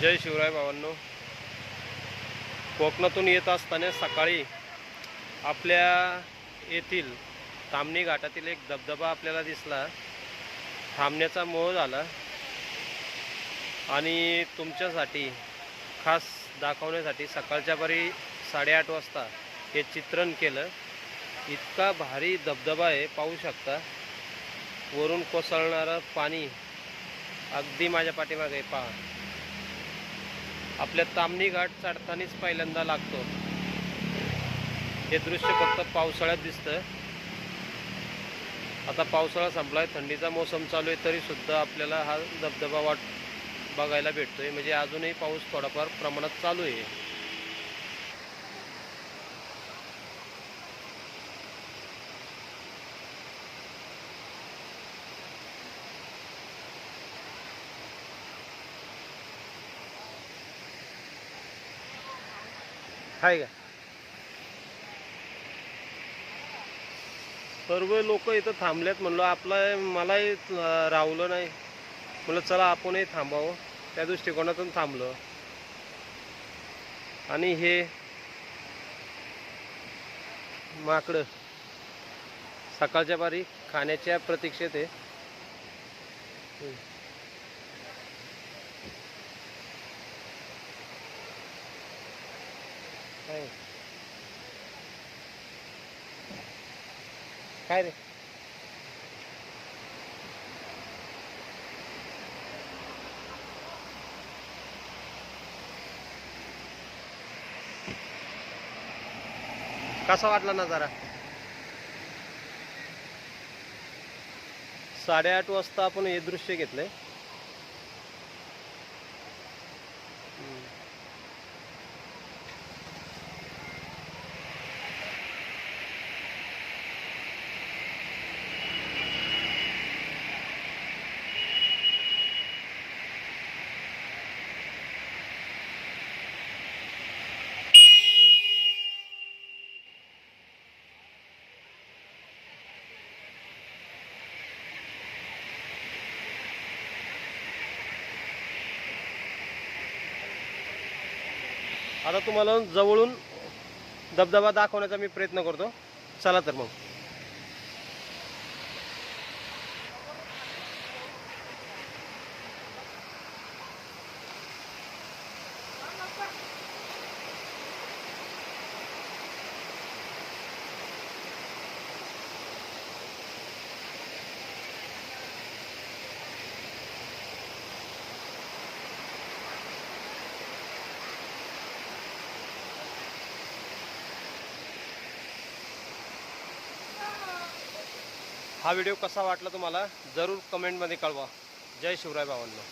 जय शिवराय भावांनो कोकणातून येत असताना सकाळी आपल्या येथील तामणी घाटातील एक धबधबा आपल्याला दिसला. थांबण्याचा मोह झाला. आणि तुमच्यासाठी खास दाखवण्यासाठी सकाळच्या बरी साडेआठ वाजता हे चित्रण केलं. इतका भारी धबधबा आहे पाहू शकता. वरून कोसळणारं पाणी अगदी माझ्या पाठीमागे पहा. आपल्या तामणी घाट चढतानाच पहिल्यांदा लागतो. हे दृश्य फक्त पावसाळ्यात दिसतं. आता पावसाळा संपला आहे थंडीचा मोसम चालू आहे तरी सुद्धा आपल्याला हा धबधबा वाट बघायला भेटतो आहे म्हणजे अजूनही पाऊस थोडाफार प्रमाणात चालू आहे. हाय का? सर्व लोक इथं थांबलेत म्हणलं आपलं मलाही राहलं रावलं नाही. म्हणलं चला आपणही थांबावं. त्या दृष्टिकोनातून थांबलो. आणि हे माकडं सकाळच्या बारी खाण्याच्या प्रतीक्षेत आहे. काय? काय रे? कसा वाटला नजारा? साडेआठ वाजता आपण हे दृश्य घेतलंय. आता तुम्हाला जवळून धबधबा दाखवण्याचा मी प्रयत्न करतो. चला तर मग. हा व्हिडिओ कसा वाटला तुम्हाला? जरूर कमेंटमध्ये कळवा. जय शिवराय भावांना